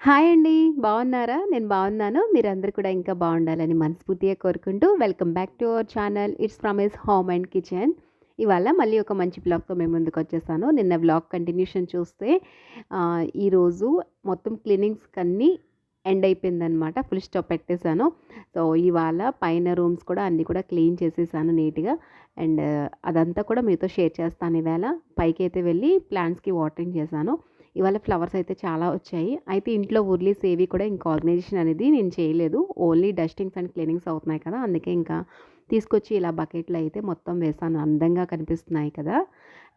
Hi అండి. బాగున్నారా? నేను బాగున్నాను. మీరందరూ కూడా ఇంకా బాగుండాలని మనస్ఫూర్తిగా కోరుకుంటూ welcome back to our channel. It's from home and kitchen. ఇవాళ మళ్ళీ ఒక మంచి బ్లాగ్తో మేము ముందుకు ముందుకొచ్చేసాను. నిన్న బ్లాగ్ కంటిన్యూషన్ చూస్తే ఈరోజు మొత్తం క్లీనింగ్స్‌కన్నీ ఎండ్ అయిపోయిందనమాట. ఫుల్ స్టాప్ పెట్టేసాను. సో, ఇవాళ పైన రూమ్స్ కూడా అన్నీ కూడా క్లీన్ చేసేసాను నీట్‌గా. అండ్ అదంతా కూడా మీతో షేర్ చేస్తాను ఇవేళ పైకి అయితే వెళ్ళి ప్లాంట్స్‌కి వాటరింగ్ చేశాను. ఇవాళ ఫ్లవర్స్ అయితే చాలా వచ్చాయి. అయితే ఇంట్లో ఉర్లీస్ ఏవి కూడా ఇంకా ఆర్గనైజేషన్ అనేది నేను చేయలేదు. ఓన్లీ డస్టింగ్స్ అండ్ క్లీనింగ్స్ అవుతున్నాయి కదా! అందుకే ఇంకా తీసుకొచ్చి ఇలా బకెట్‌లో అయితే మొత్తం వేసాను అందంగా కనిపిస్తున్నాయి కదా!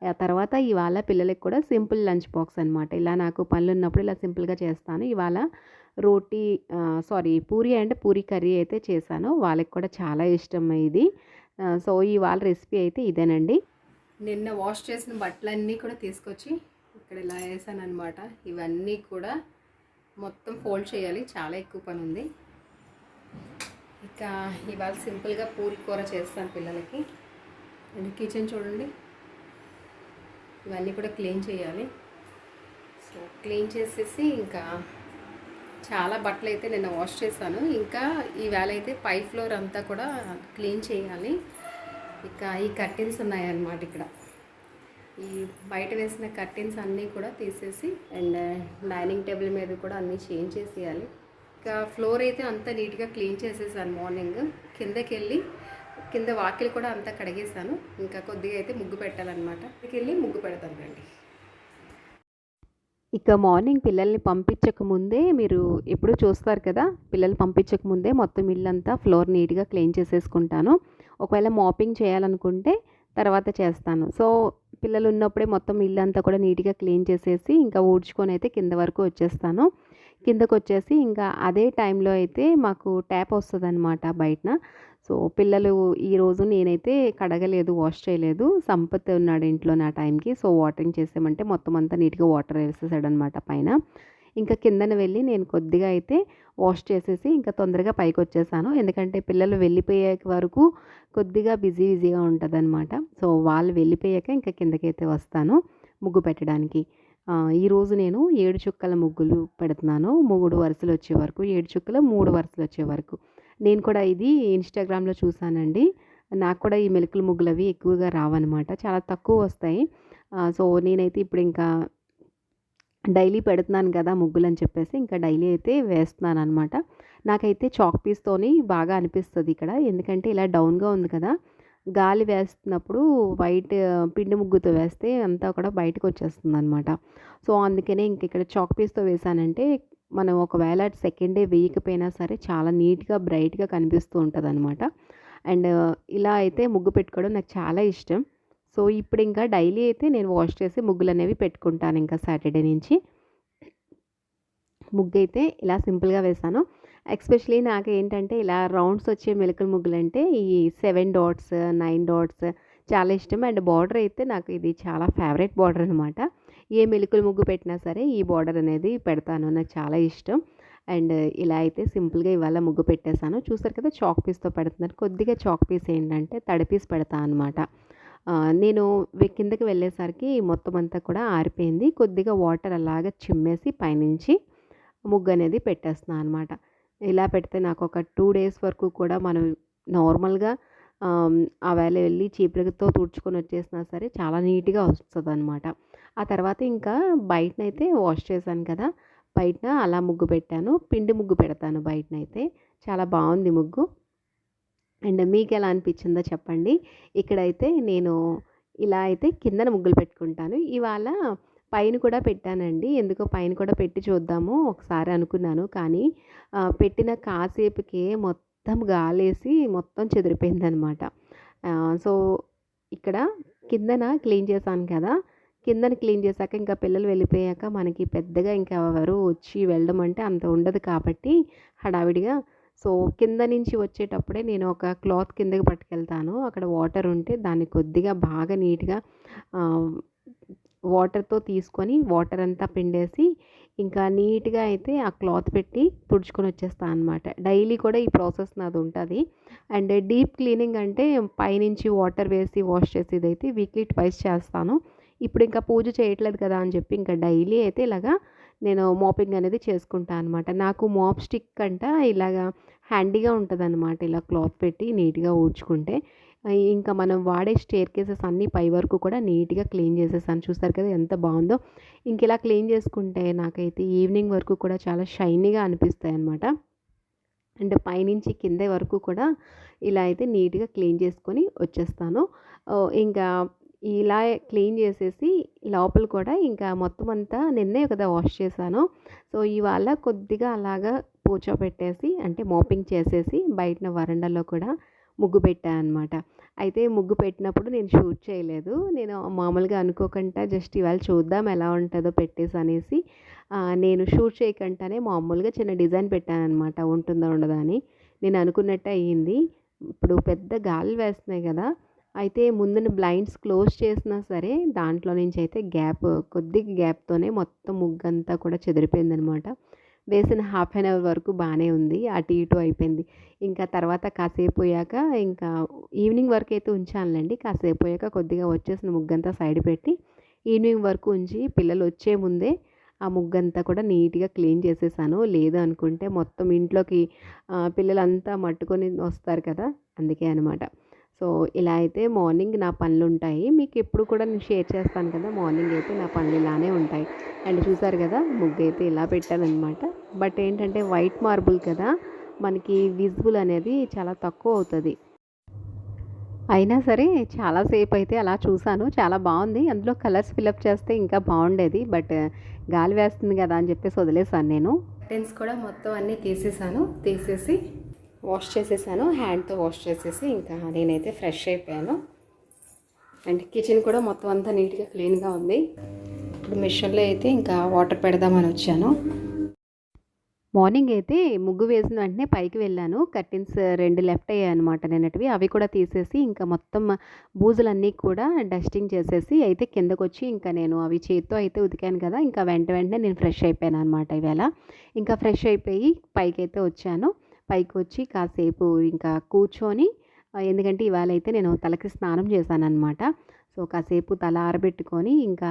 ఆ తర్వాత ఇవాళ పిల్లలకి కూడా సింపుల్ లంచ్ బాక్స్ అనమాట. ఇలా నాకు పనులు ఉన్నప్పుడు ఇలా సింపుల్‌గా చేస్తాను. ఇవాళ రోటీ sorry puri and puri curry అయితే చేశాను. వాళ్ళకి కూడా చాలా ఇష్టం ఇది. సో, ఇవాళ రెసిపీ అయితే ఇదేనండి. నిన్న వాష్ చేసిన బట్టలన్నీ కూడా తీసుకొచ్చి ఇక్కడ ఇలా వేసాననమాట. ఇవన్నీ కూడా మొత్తం ఫోల్డ్ చేయాలి. చాలా ఎక్కువ పని ఉంది. ఇక ఇవాళ సింపుల్‌గా పూరి కూర చేస్తాను పిల్లలకి. అండ్ కిచెన్ చూడండి. ఇవన్నీ కూడా క్లీన్ చేయాలి. సో, క్లీన్ చేసేసి ఇంకా చాలా బట్టలైతే నిన్న వాష్ చేశాను. ఇంకా ఈవేళ అయితే పై ఫ్లోర్ అంతా కూడా క్లీన్ చేయాలి. ఇక ఈ కర్టెన్స్ ఉన్నాయన్నమాట ఇక్కడ. ఈ బయట వేసిన కర్టెన్స్ అన్నీ కూడా తీసేసి అండ్ డైనింగ్ టేబుల్ మీద కూడా అన్నీ చేంజ్ చేసేయాలి. ఇంకా ఫ్లోర్ అయితే అంతా నీట్‌గా క్లీన్ చేసేసాను మార్నింగ్. కిందకెళ్ళి కింద వాకిలి కూడా అంతా కడిగేసాను. ఇంకా కొద్దిగా అయితే ముగ్గు పెట్టాలన్నమాట. వెళ్ళి ముగ్గు పెడతాను రండి. ఇక మార్నింగ్ పిల్లల్ని పంపించక ముందే మీరు ఎప్పుడూ చూస్తారు కదా! పిల్లలు పంపించక ముందే మొత్తం ఇల్లంతా ఫ్లోర్ నీట్‌గా క్లీన్ చేసేసుకుంటాను. ఒకవేళ మాపింగ్ చేయాలనుకుంటే తర్వాత చేస్తాను. సో, పిల్లలు ఉన్నప్పుడే మొత్తం ఇల్లంతా కూడా నీట్‌గా క్లీన్ చేసేసి ఇంకా ఊడ్చుకొని అయితే కింద వరకు వచ్చేస్తాను. కిందకొచ్చేసి ఇంకా అదే టైంలో అయితే మాకు ట్యాప్ వస్తదనమాట బయటన. సో, పిల్లలు ఈరోజు నేనైతే కడగలేదు, వాష్ చేయలేదు. సంపత్ ఉన్నాడు ఇంట్లోనే ఆ టైంకి. సో, వాటరింగ్ చేసామంటే మొత్తం అంతా నీట్‌గా వాటర్ వేసేసాడనమాట పైన. ఇంకా కిందన వెళ్ళి నేను కొద్దిగా అయితే వాష్ చేసేసి ఇంకా తొందరగా పైకి వచ్చేసాను ఎందుకంటే పిల్లలు వెళ్ళిపోయే వరకు కొద్దిగా బిజీ బిజీగా ఉంటదనమాట. సో, వాళ్ళు వెళ్ళిపోయాక ఇంకా కిందకైతే వస్తాను ముగ్గు పెట్టడానికి. ఈరోజు నేను ఏడు చుక్కల ముగ్గులు పెడుతున్నాను. మూడు వరుసలు వచ్చే వరకు. ఏడు చుక్కలు మూడు వరుసలు వచ్చే వరకు. నేను కూడా ఇది ఇన్‌స్టాగ్రామ్‌లో చూసానండి. నాకు కూడా ఈ మెళకులు ముగ్గులు అవి ఎక్కువగా రావనమాట. చాలా తక్కువ వస్తాయి. సో, నేనైతే ఇప్పుడు ఇంకా డైలీ పెడుతున్నాను కదా ముగ్గులని చెప్పేసి ఇంకా డైలీ అయితే వేస్తున్నాను అనమాట నాకైతే చాక్ పీస్‌తోని బాగా అనిపిస్తుంది ఇక్కడ. ఎందుకంటే ఇలా డౌన్‌గా ఉంది కదా! గాలి వేస్తున్నప్పుడు వైట్ పిండి ముగ్గుతో వేస్తే అంతా కూడా బయటకొచ్చేస్తుందనమాట. సో, అందుకనే ఇంక ఇక్కడ చాక్ పీస్‌తో వేసానంటే మనం ఒకవేళ సెకండ్ డే వేయకపోయినా సరే చాలా నీట్‌గా, బ్రైట్‌గా కనిపిస్తూ ఉంటుంది అనమాట అండ్ ఇలా అయితే ముగ్గు పెట్టుకోవడం నాకు చాలా ఇష్టం. సో, ఇప్పుడు ఇంకా డైలీ అయితే నేను వాష్ చేసి ముగ్గులు అనేవి పెట్టుకుంటాను ఇంకా సాటర్‌డే నుంచి. ముగ్గు అయితే ఇలా సింపుల్‌గా వేశాను. నాకు ఏంటంటే ఇలా రౌండ్స్ వచ్చే మెలుకులు ముగ్గులు అంటే ఈ సెవెన్ డాట్స్, నైన్ డాట్స్ చాలా ఇష్టం. అండ్ బార్డర్ అయితే నాకు ఇది చాలా ఫేవరెట్ బార్డర్ అనమాట. ఏ మెలకుల ముగ్గు పెట్టినా సరే ఈ బార్డర్ అనేది పెడతాను. నాకు చాలా ఇష్టం. అండ్ ఇలా అయితే సింపుల్‌గా ఇవాళ ముగ్గు పెట్టేసాను. చూసారు కదా! చాక్ పీస్‌తో పెడుతున్నాను. కొద్దిగా చాక్ పీస్ ఏంటంటే తడి పీస్ పెడతా అనమాట. నేను కిందకి వెళ్ళేసరికి మొత్తం అంతా కూడా ఆరిపోయింది. కొద్దిగా వాటర్ అలాగా చిమ్మేసి పైనుంచి ముగ్గు అనేది పెట్టేస్తున్నా అనమాట. ఇలా పెడితే నాకు ఒక టూ డేస్ వరకు కూడా మనం నార్మల్‌గా ఆ వేళ వెళ్ళి చీపురుతో తుడుచుకొని వచ్చేసినా సరే చాలా నీట్‌గా వస్తుంది అనమాట ఆ తర్వాత ఇంకా బయటనైతే వాష్ చేశాను కదా! బయటన అలా ముగ్గు పెట్టాను. పిండి ముగ్గు పెడతాను బయటనైతే. చాలా బాగుంది ముగ్గు. అండ్ మీకు ఎలా అనిపించిందో చెప్పండి. ఇక్కడైతే నేను ఇలా అయితే కిందన ముగ్గులు పెట్టుకుంటాను. ఇవాళ పైన కూడా పెట్టానండి. ఎందుకో పైన కూడా పెట్టి చూద్దాము ఒకసారి అనుకున్నాను. కానీ పెట్టిన కాసేపుకే మొత్తం గాలేసి మొత్తం చెదిరిపోయిందనమాట. సో, ఇక్కడ కిందన క్లీన్ చేశాను కదా! కిందన క్లీన్ చేశాక ఇంకా పిల్లలు వెళ్ళిపోయాక మనకి పెద్దగా ఇంకా ఎవరు వచ్చి వెళ్ళడం అంటే అంత ఉండదు కాబట్టి హడావిడిగా సో, కింద నుంచి వచ్చేటప్పుడే నేను ఒక క్లాత్ కిందకి పట్టుకెళ్తాను. అక్కడ వాటర్ ఉంటే దాన్ని కొద్దిగా బాగా నీట్‌గా వాటర్‌తో తీసుకొని వాటర్ అంతా పిండేసి ఇంకా నీట్‌గా అయితే ఆ క్లాత్ పెట్టి తుడుచుకొని వచ్చేస్తాను అనమాట. డైలీ కూడా ఈ ప్రాసెస్ నాదుంటది. అండ్ డీప్ క్లీనింగ్ అంటే పైనుంచి వాటర్ వేసి వాష్ చేసేది అయితే వీక్లీ ట్వైస్ చేస్తాను. ఇప్పుడు ఇంకా పూజ చేయట్లేదు కదా! అని చెప్పి ఇంకా డైలీ అయితే ఇలాగా నేను మోపింగ్ అనేది చేసుకుంటాను అనమాట నాకు మోప్ స్టిక్ అంట ఇలాగా హ్యాండీగా ఉంటుందన్నమాట. ఇలా క్లాత్ పెట్టి నీట్గా ఊడ్చుకుంటే. ఇంకా మనం వాడే స్టేర్ కేసెస్ అన్నీ పై వరకు కూడా నీట్గా క్లీన్ చేసేసాను చూస్తారు కదా ఎంత బాగుందో. ఇంక ఇలా క్లీన్ చేసుకుంటే నాకైతే ఈవినింగ్ వరకు కూడా చాలా షైనీగా అనిపిస్తాయి అనమాట అండ్ పైనుంచి కింద వరకు కూడా ఇలా అయితే నీట్గా క్లీన్ చేసుకొని వచ్చేస్తాను. ఇంకా ఇలా క్లీన్ చేసేసి లోపల కూడా ఇంకా మొత్తం అంతా నిన్నే కదా వాష్ చేశాను. సో ఇవాళ కొద్దిగా అలాగా పూచోపెట్టేసి అంటే మోపింగ్ చేసేసి బయటన వరండాలో కూడా ముగ్గు పెట్టాను అనమాట అయితే ముగ్గు పెట్టినప్పుడు నేను షూట్ చేయలేదు. నేను మామూలుగా అనుకోకుండా జస్ట్ ఇవాళ చూద్దాం ఎలా ఉంటుందో పెట్టేసి అనేసి నేను షూట్ చేయకుండానే మామూలుగా చిన్న డిజైన్ పెట్టాను అనమాట ఉంటుందో ఉండదా అని. నేను అనుకున్నట్టు అయ్యింది ఇప్పుడు పెద్ద గాలి వేస్తున్నాయి కదా. అయితే ముందున బ్లైండ్స్ క్లోజ్ చేసినా సరే దాంట్లో నుంచి అయితే గ్యాప్ కొద్దిగా గ్యాప్తోనే మొత్తం ముగ్గంతా కూడా చెదిరిపోయిందనమాట. వేసిన హాఫ్ అన్ అవర్ వరకు బాగానే ఉంది అటు ఇటు అయిపోయింది. ఇంకా తర్వాత కాసేపు పోయాక ఇంకా ఈవినింగ్ వరకు అయితే ఉంచానులేండి. కాసేపు పోయాక కొద్దిగా వచ్చేసిన ముగ్గంతా సైడ్ పెట్టి ఈవినింగ్ వరకు ఉంచి పిల్లలు వచ్చే ముందే ఆ ముగ్గంతా కూడా నీట్గా క్లీన్ చేసేసాను. లేదు అనుకుంటే మొత్తం ఇంట్లోకి పిల్లలంతా మట్టుకొని వస్తారు కదా అందుకే అనమాట సో ఇలా అయితే మార్నింగ్ నా పనులు ఉంటాయి మీకు ఎప్పుడు కూడా నేను షేర్ చేస్తాను కదా మార్నింగ్ అయితే నా పనులు ఇలానే ఉంటాయి. అండ్ చూసారు కదా ముగ్గు అయితే ఇలా పెట్టానమాట బట్ ఏంటంటే వైట్ మార్బుల్ కదా మనకి విజిబుల్ అనేది చాలా తక్కువ అవుతుంది. అయినా సరే చాలాసేపు అయితే అలా చూశాను చాలా బాగుంది. అందులో కలర్స్ ఫిలప్ చేస్తే ఇంకా బాగుండేది. బట్ గాలి వేస్తుంది కదా అని చెప్పేసి వదిలేసాను నేను. టెన్స్ కూడా మొత్తం అన్నీ తీసేసాను. తీసేసి వాష్ చేసేసాను హ్యాండ్తో వాష్ చేసేసి ఇంకా నేనైతే ఫ్రెష్ అయిపోయాను. అండ్ కిచెన్ కూడా మొత్తం అంతా నీట్గా క్లీన్గా ఉంది. ఇప్పుడు మిషన్లో అయితే ఇంకా వాటర్ పెడదామని వచ్చాను. మార్నింగ్ అయితే ముగ్గు వేసిన వెంటనే పైకి వెళ్ళాను. కర్టెన్స్ రెండు లెఫ్ట్ అయ్యాయి అనమాట నిన్నటివి. అవి కూడా తీసేసి ఇంకా మొత్తం బూజులన్నీ కూడా డస్టింగ్ చేసేసి అయితే కిందకు వచ్చి ఇంకా నేను అవి చేత్తో అయితే ఉతికాను కదా. ఇంకా వెంట వెంటనే నేను ఫ్రెష్ అయిపోయాను అనమాట ఇవాళ ఇంకా ఫ్రెష్ అయిపోయి పైకి అయితే వచ్చాను. పైకి వచ్చి కాసేపు ఇంకా కూర్చొని ఎందుకంటే ఇవాళ అయితే నేను తలకి స్నానం చేశాను అనమాట సో కాసేపు తల ఆరబెట్టుకొని ఇంకా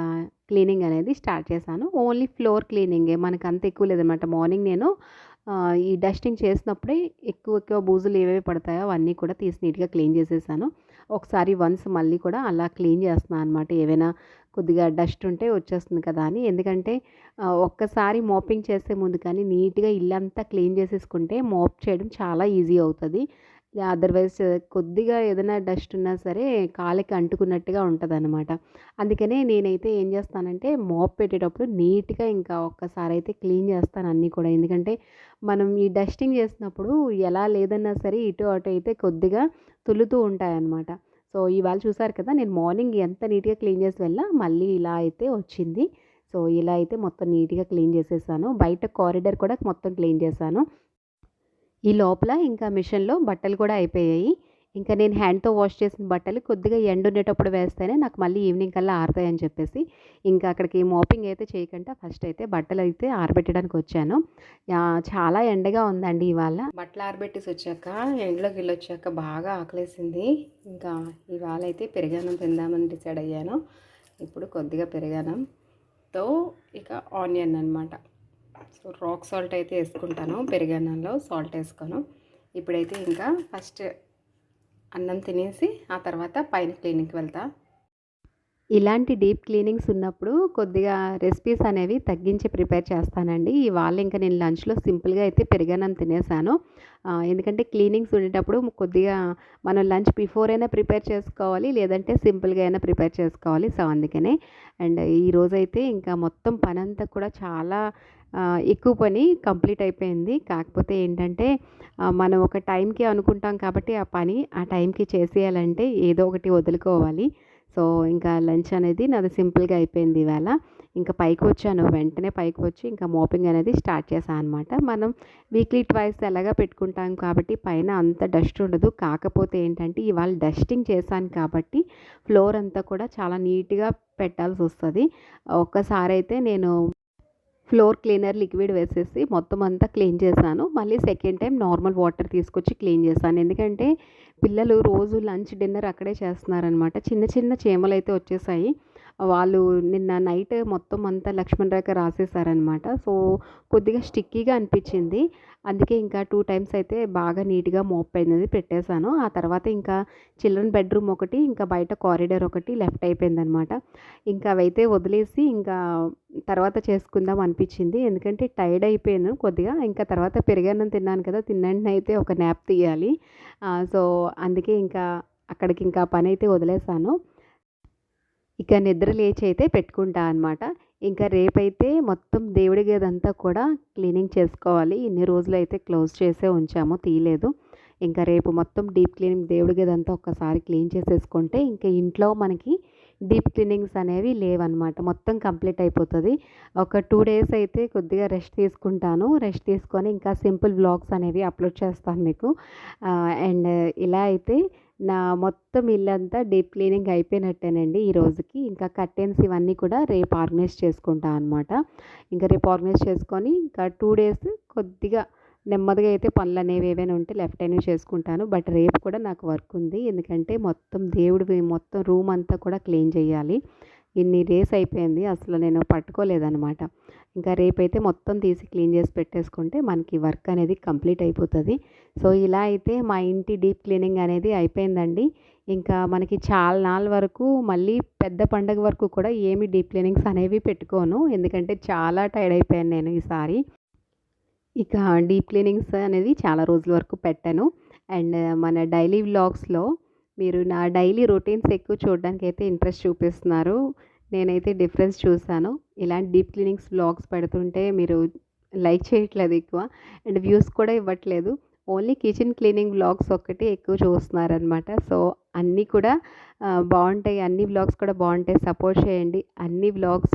క్లీనింగ్ అనేది స్టార్ట్ చేశాను. ఓన్లీ ఫ్లోర్ క్లీనింగే. మనకు అంత ఎక్కువ లేదనమాట మార్నింగ్ నేను ఈ డస్టింగ్ చేసినప్పుడే ఎక్కువ ఎక్కువ బూజులు ఏవేవి పడతాయో అవన్నీ కూడా తీసి నీట్గా క్లీన్ చేసేసాను. ఒకసారి వన్స్ మళ్ళీ కూడా అలా క్లీన్ చేస్తున్నాను అనమాట ఏవైనా కొద్దిగా డస్ట్ ఉంటే వచ్చేస్తుంది కదా అని. ఎందుకంటే ఒక్కసారి మోపింగ్ చేసే ముందు కానీ నీట్గా ఇల్లంతా క్లీన్ చేసేసుకుంటే మోప్ చేయడం చాలా ఈజీ అవుతుంది. అదర్వైజ్ కొద్దిగా ఏదైనా డస్ట్ ఉన్నా సరే కాలికి అంటుకున్నట్టుగా ఉంటుంది అనమాట అందుకనే నేనైతే ఏం చేస్తానంటే మోప్ పెట్టేటప్పుడు నీట్గా ఇంకా ఒక్కసారి అయితే క్లీన్ చేస్తాను అన్నీ కూడా. ఎందుకంటే మనం ఈ డస్టింగ్ చేసినప్పుడు ఎలా లేదన్నా సరే ఇటు అటు అయితే కొద్దిగా తులుతూ ఉంటాయన్నమాట. సో ఇవాళ చూసారు కదా నేను మార్నింగ్ ఎంత నీట్గా క్లీన్ చేసి వెళ్ళా మళ్ళీ ఇలా అయితే వచ్చింది. సో ఇలా అయితే మొత్తం నీట్గా క్లీన్ చేసేసాను. బయట కారిడర్ కూడా మొత్తం క్లీన్ చేశాను. ఈ లోపల ఇంకా మిషన్లో బట్టలు కూడా అయిపోయాయి. ఇంకా నేను హ్యాండ్తో వాష్ చేసిన బట్టలు కొద్దిగా ఎండ ఉండేటప్పుడు వేస్తేనే నాకు మళ్ళీ ఈవినింగ్ కల్లా ఆరుతాయని చెప్పేసి ఇంకా అక్కడికి మోపింగ్ అయితే చేయకుండా ఫస్ట్ అయితే బట్టలు అయితే ఆరబెట్టడానికి వచ్చాను. చాలా ఎండగా ఉందండి ఇవాళ. బట్టలు ఆరబెట్టేసి వచ్చాక ఎండలోకి వెళ్ళొచ్చాక బాగా ఆకలేసింది. ఇంకా ఇవాళ అయితే పెరుగన్నం తిందామని డిసైడ్ అయ్యాను. ఇప్పుడు కొద్దిగా పెరుగన్నంతో ఇక ఆనియన్ అనమాట సో రాక్ సాల్ట్ అయితే వేసుకుంటాను. పెరుగన్నంలో సాల్ట్ వేసుకోను. ఇప్పుడైతే ఇంకా ఫస్ట్ అన్నం తినేసి ఆ తర్వాత పైన క్లినిక్కి వెళ్తా. ఇలాంటి డీప్ క్లీనింగ్స్ ఉన్నప్పుడు కొద్దిగా రెసిపీస్ అనేవి తగ్గించి ప్రిపేర్ చేస్తానండి. ఇవాళ ఇంకా నేను లంచ్లో సింపుల్గా అయితే పెరిగానని తినేసాను. ఎందుకంటే క్లీనింగ్స్ ఉండేటప్పుడు కొద్దిగా మనం లంచ్ బిఫోర్ అయినా ప్రిపేర్ చేసుకోవాలి లేదంటే సింపుల్గా అయినా ప్రిపేర్ చేసుకోవాలి. సో అందుకనే అండ్ ఈరోజైతే ఇంకా మొత్తం పని అంతా కూడా చాలా ఎక్కువ పని కంప్లీట్ అయిపోయింది. కాకపోతే ఏంటంటే మనం ఒక టైంకి అనుకుంటాం కాబట్టి ఆ పని ఆ టైంకి చేసేయాలంటే ఏదో ఒకటి వదులుకోవాలి. సో ఇంకా లంచ్ అనేది నాది సింపుల్గా అయిపోయింది ఇవాళ. ఇంకా పైకి వచ్చాను వెంటనే పైకి వచ్చి ఇంకా మోపింగ్ అనేది స్టార్ట్ చేశాను అనమాట మనం వీక్లీ ట్వైస్ ఎలాగా పెట్టుకుంటాం కాబట్టి పైన అంత డస్ట్ ఉండదు. కాకపోతే ఏంటంటే ఇవాళ డస్టింగ్ చేశాను కాబట్టి ఫ్లోర్ అంతా కూడా చాలా నీట్గా పెట్టాల్సి వస్తుంది. ఒక్కసారి అయితే నేను ఫ్లోర్ క్లీనర్ లిక్విడ్ వేసేసి మొత్తం అంతా క్లీన్ చేశాను. మళ్ళీ సెకండ్ టైం నార్మల్ వాటర్ తీసుకొచ్చి క్లీన్ చేశాను. ఎందుకంటే పిల్లలు రోజు లంచ్ డిన్నర్ అక్కడే చేస్తున్నారనమాట చిన్న చిన్న చీమలు అయితే వచ్చేసాయి. వాళ్ళు నిన్న నైట్ మొత్తం అంతా లక్ష్మణ్ రేఖ రాసేసారనమాట సో కొద్దిగా స్టిక్కీగా అనిపించింది. అందుకే ఇంకా టూ టైమ్స్ అయితే బాగా నీట్గా మోప్ అయినది పెట్టేశాను. ఆ తర్వాత ఇంకా చిల్డ్రన్ బెడ్రూమ్ ఒకటి ఇంకా బయట కారిడార్ ఒకటి లెఫ్ట్ అయిపోయిందనమాట ఇంకా అవైతే వదిలేసి ఇంకా తర్వాత చేసుకుందాం అనిపించింది. ఎందుకంటే టైర్డ్ అయిపోయాను కొద్దిగా. ఇంకా తర్వాత పెరిగానం తిన్నాను కదా తిన్నండి అయితే ఒక న్యాప్ తీయాలి. సో అందుకే ఇంకా అక్కడికి ఇంకా పని అయితే వదిలేసాను. ఇక నిద్ర లేచి అయితే పెట్టుకుంటా అనమాట ఇంకా రేపైతే మొత్తం దేవుడి గదంతా కూడా క్లీనింగ్ చేసుకోవాలి. ఇన్ని రోజులు అయితే క్లోజ్ చేసే ఉంచాము తీయలేదు. ఇంకా రేపు మొత్తం డీప్ క్లీనింగ్ దేవుడి గదంతా ఒక్కసారి క్లీన్ చేసేసుకుంటే ఇంకా ఇంట్లో మనకి డీప్ క్లీనింగ్స్ అనేవి లేవన్నమాట. మొత్తం కంప్లీట్ అయిపోతుంది. ఒక టూ డేస్ అయితే కొద్దిగా రెస్ట్ తీసుకుంటాను. రెస్ట్ తీసుకొని ఇంకా సింపుల్ వ్లాగ్స్ అనేవి అప్లోడ్ చేస్తాను మీకు. అండ్ ఇలా అయితే నా మొత్తం ఇల్లంతా డీప్ క్లీనింగ్ అయిపోయినట్టేనండి ఈ రోజుకి. ఇంకా కర్టెన్స్ ఇవన్నీ కూడా రేపు ఆర్గనైజ్ చేసుకుంటాను అనమాట ఇంకా రేపు ఆర్గనైజ్ చేసుకొని ఇంకా టూ డేస్ కొద్దిగా నెమ్మదిగా అయితే పనులు అనేవి ఏవైనా ఉంటే లెఫ్ట్ అయినా చేసుకుంటాను. బట్ రేపు కూడా నాకు వర్క్ ఉంది. ఎందుకంటే మొత్తం దేవుడి మొత్తం రూమ్ అంతా కూడా క్లీన్ చేయాలి. ఇన్ని డేస్ అయిపోయింది. అసలు నేను పట్టుకోలేదనమాట ఇంకా రేపైతే మొత్తం తీసి క్లీన్ చేసి పెట్టేసుకుంటే మనకి వర్క్ అనేది కంప్లీట్ అయిపోతుంది. సో ఇలా అయితే మా ఇంటి డీప్ క్లీనింగ్ అనేది అయిపోయిందండి. ఇంకా మనకి చాలా నాళ్ళ వరకు మళ్ళీ పెద్ద పండగ వరకు కూడా ఏమి డీప్ క్లీనింగ్స్ అనేవి పెట్టుకోను. ఎందుకంటే చాలా టైర్డ్ అయిపోయాను నేను ఈసారి. ఇక డీప్ క్లీనింగ్స్ అనేది చాలా రోజుల వరకు పెట్టాను. అండ్ మన డైలీ వ్లాగ్స్లో మీరు నా డైలీ రొటీన్స్ ఎక్కువ చూడడానికి అయితే ఇంట్రెస్ట్ చూపిస్తున్నారు. నేనైతే డిఫరెన్స్ చూశాను. ఇలాంటి డీప్ క్లీనింగ్స్ బ్లాగ్స్ పెడుతుంటే మీరు లైక్ చేయట్లేదు ఎక్కువ. అండ్ వ్యూస్ కూడా ఇవ్వట్లేదు. ఓన్లీ కిచెన్ క్లీనింగ్ బ్లాగ్స్ ఒక్కటి ఎక్కువ చూస్తున్నారనమాట సో అన్నీ కూడా బాగుంటాయి. అన్ని వ్లాగ్స్ కూడా బాగుంటాయి. సపోర్ట్ చేయండి. అన్ని వ్లాగ్స్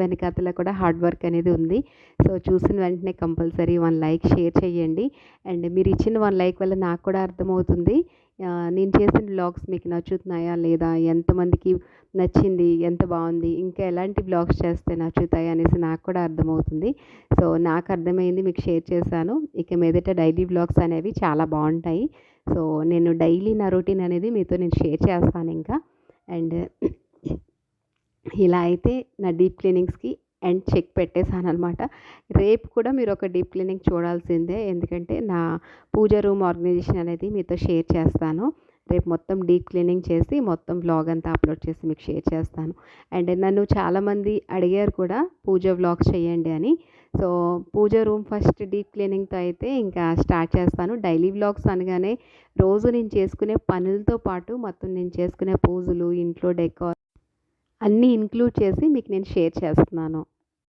వెనకాతల కూడా హార్డ్ వర్క్ అనేది ఉంది. సో చూసిన వెంటనే కంపల్సరీ వన్ లైక్ షేర్ చేయండి. అండ్ మీరు ఇచ్చిన వన్ లైక్ వల్ల నాకు కూడా అర్థమవుతుంది. నేను చేసిన బ్లాగ్స్ మీకు నచ్చుతున్నాయా లేదా? ఎంతమందికి నచ్చింది? ఎంత బాగుంది? ఇంకా ఎలాంటి బ్లాగ్స్ చేస్తే నచ్చుతాయి అనేసి నాకు కూడా అర్థమవుతుంది. సో నాకు అర్థమైంది మీకు షేర్ చేశాను. ఇక మీదట డైలీ బ్లాగ్స్ అనేవి చాలా బాగుంటాయి. సో నేను డైలీ నా రొటీన్ అనేది మీతో నేను షేర్ చేస్తాను ఇంకా. అండ్ ఇలా అయితే నా డీప్ క్లీనింగ్స్కి అండ్ చెక్ పెట్టేశాను అనమాట రేపు కూడా మీరు ఒక డీప్ క్లీనింగ్ చూడాల్సిందే. ఎందుకంటే నా పూజ రూమ్ ఆర్గనైజేషన్ అనేది మీతో షేర్ చేస్తాను. రేపు మొత్తం డీప్ క్లీనింగ్ చేసి మొత్తం వ్లాగ్ అంతా అప్లోడ్ చేసి మీకు షేర్ చేస్తాను. అండ్ నన్ను చాలామంది అడిగారు కూడా పూజ వ్లాగ్స్ చేయండి అని. So puja room first deep క్లీనింగ్తో అయితే ఇంకా స్టార్ట్ చేస్తాను. డైలీ వ్లాగ్స్ అనగానే రోజు నేను చేసుకునే పనులతో పాటు మొత్తం నేను చేసుకునే పూజలు ఇంట్లో డెకార్ అన్నీ ఇంక్లూడ్ చేసి మీకు నేను షేర్ చేస్తున్నాను.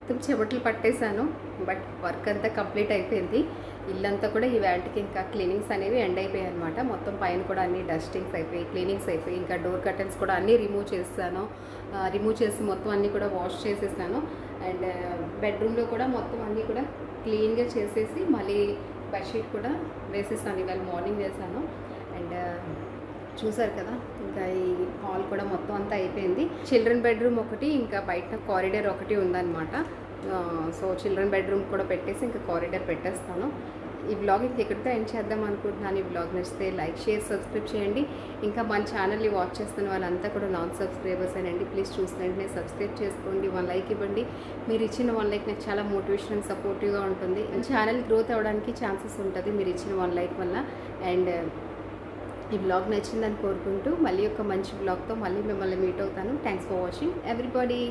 మొత్తం చెమటలు పట్టేశాను బట్ వర్క్ అంతా కంప్లీట్ అయిపోయింది. ఇల్లంతా కూడా ఈ వేళకి ఇంకా క్లీనింగ్స్ అనేవి ఎండ్ అయిపోయాయి అనమాట మొత్తం పైన కూడా అన్ని డస్టింగ్స్ అయిపోయి క్లీనింగ్స్ అయిపోయి ఇంకా డోర్ కర్టన్స్ కూడా అన్నీ రిమూవ్ చేస్తాను. రిమూవ్ చేసి మొత్తం అన్నీ కూడా వాష్ చేసేసాను. అండ్ బెడ్రూమ్లో కూడా మొత్తం అన్నీ కూడా క్లీన్గా చేసేసి మళ్ళీ బెడ్షీట్ కూడా వేసేసాను. ఇవాళ మార్నింగ్ వేసాను. అండ్ చూసారు కదా ఇంకా ఈ హాల్ కూడా మొత్తం అంతా అయిపోయింది. చిల్డ్రన్ బెడ్రూమ్ ఒకటి ఇంకా బయట కారిడార్ ఒకటి ఉందన్నమాట. సో చిల్డ్రన్ బెడ్రూమ్ కూడా పెట్టేసి ఇంకా కారిడార్ పెట్టేస్తాను. ఈ బ్లాగ్ ఇంక ఎక్కడితో ఎండ్ చేద్దాం అనుకుంటున్నాను. ఈ బ్లాగ్ నచ్చితే లైక్ షేర్ సబ్స్క్రైబ్ చేయండి. ఇంకా మన ఛానల్ని వాచ్ చేస్తున్న వాళ్ళంతా కూడా నాన్ సబ్స్క్రైబర్స్ అండి ప్లీజ్ చూసిన వెంటనే సబ్స్క్రైబ్ చేసుకోండి. వన్ లైక్ ఇవ్వండి. మీరు ఇచ్చిన వన్ లైక్ నాకు చాలా మోటివేషన్ అండ్ సపోర్టివ్గా ఉంటుంది. ఛానల్ గ్రోత్ అవ్వడానికి ఛాన్సెస్ ఉంటుంది మీరు ఇచ్చిన వన్ లైక్ వల్ల. అండ్ ఈ బ్లాగ్ నచ్చిందని కోరుకుంటూ మళ్ళీ ఒక మంచి బ్లాగ్తో మళ్ళీ మిమ్మల్ని మీట్ అవుతాను. Thanks for watching everybody